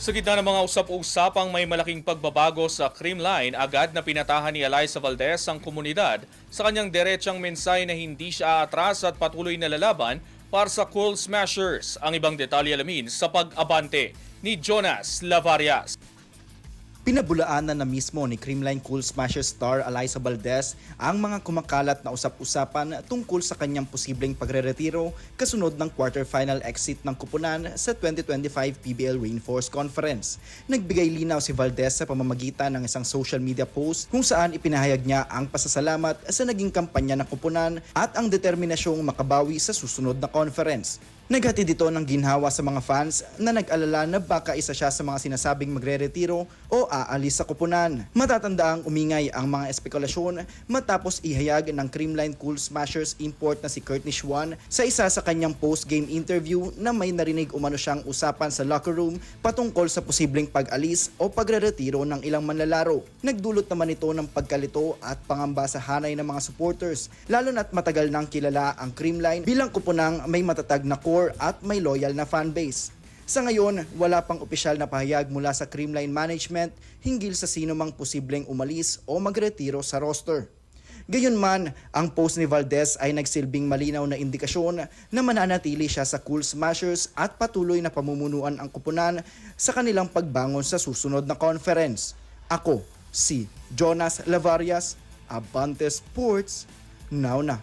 Sa gitna ng mga usap-usapang may malaking pagbabago sa Creamline, agad na pinatahan ni Eliza Valdez ang komunidad sa kanyang diretsang mensahe na hindi siya aatras at patuloy na lalaban para sa Cool Smashers. Ang ibang detalye alamin sa pag-abante ni Jonas Lavarias. Pinabulaanan na mismo ni Creamline Cool Smasher star Eliza Valdez ang mga kumakalat na usap-usapan tungkol sa kanyang posibleng pagre-retiro kasunod ng quarterfinal exit ng kupunan sa 2025 PBL Rainforest Conference. Nagbigay linaw si Valdez sa pamamagitan ng isang social media post kung saan ipinahayag niya ang pasasalamat sa naging kampanya ng kupunan at ang determinasyong makabawi sa susunod na conference. Naghatid ito ng ginhawa sa mga fans na nag-alala na baka isa siya sa mga sinasabing magre-retiro o aalis sa kupunan. Matatandaang umingay ang mga espekulasyon matapos ihayag ng Creamline Cool Smashers import na si Courtney Schwan sa isa sa kanyang post-game interview na may narinig umano siyang usapan sa locker room patungkol sa posibleng pag-alis o pagre-retiro ng ilang manlalaro. Nagdulot naman ito ng pagkalito at pangamba sa hanay ng mga supporters lalo na't matagal nang kilala ang Creamline bilang kupunang may matatag na core at may loyal na fanbase. Sa ngayon, wala pang opisyal na pahayag mula sa Creamline Management hinggil sa sino mang posibleng umalis o magretiro sa roster. Gayunman, ang post ni Valdez ay nagsilbing malinaw na indikasyon na mananatili siya sa Cool Smashers at patuloy na pamumunuan ang kupunan sa kanilang pagbangon sa susunod na conference. Ako, si Jonas Lavarias, Abante Sports, now na.